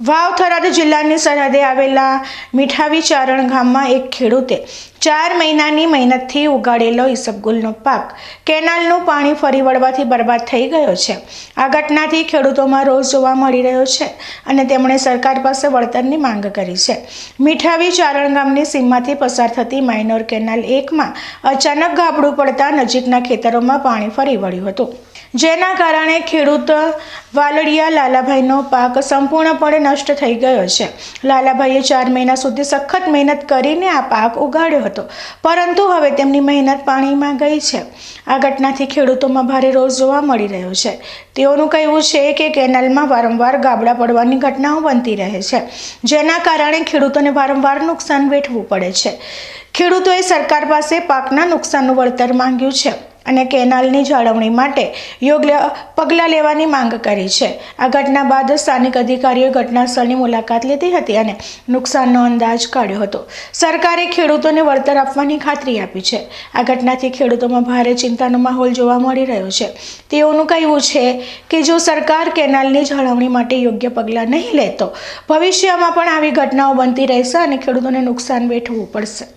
વાવ થરાદ જિલ્લાની સરહદે આવેલા મીઠાવી ચારણ ગામમાં એક ખેડૂતે ચાર મહિનાની મહેનતથી ઉગાડેલો ઈસબગુલનો પાક. કેનાલનું પાણી ફરી વળવાથી બરબાદ થઈ ગયો છે. આ ઘટનાથી ખેડૂતોમાં રોષ જોવા મળી રહ્યો છે અને તેમણે સરકાર પાસે વળતરની માંગ કરી છે. મીઠાવી ચારણ ગામની સીમમાંથી પસાર થતી માઇનોર કેનાલ એકમાં અચાનક ગાબડું પડતા નજીકના ખેતરોમાં પાણી ફરી વળ્યું હતું. જેના કારણે ખેડૂત વાલડિયા લાલાભાઈનો પાક સંપૂર્ણપણે નષ્ટ થઈ ગયો છે. લાલાભાઈએ ચાર મહિના સુધી સખત મહેનત કરીને આ પાક ઉગાડ્યો હતો. પરંતુ હવે તેમની મહેનત પાણીમાં ગઈ છે. આ ઘટનાથી ખેડૂતોમાં ભારે રોષ જોવા મળી રહ્યો છે. તેઓનું કહેવું છે કે કેનાલમાં વારંવાર ગાબડા પડવાની ઘટનાઓ બનતી રહે છે, જેના કારણે ખેડૂતોને વારંવાર નુકસાન વેઠવું પડે છે. ખેડૂતોએ સરકાર પાસે પાકના નુકસાનનું વળતર માંગ્યું છે. અને કેનાલની જાળવણી માટે યોગ્ય પગલાં લેવાની માંગ કરી છે. આ ઘટના બાદ સ્થાનિક અધિકારીઓએ ઘટના સ્થળની મુલાકાત લીધી હતી અને નુકસાનનો અંદાજ કાઢ્યો હતો. સરકારે ખેડૂતોને વળતર આપવાની ખાતરી આપી છે. આ ઘટનાથી ખેડૂતોમાં ભારે ચિંતાનો માહોલ જોવા મળી રહ્યો છે. તેઓનું કહેવું છે કે જો સરકાર કેનાલની જાળવણી માટે યોગ્ય પગલાં નહીં લે તો ભવિષ્યમાં પણ આવી ઘટનાઓ બનતી રહેશે અને ખેડૂતોને નુકસાન વેઠવું પડશે.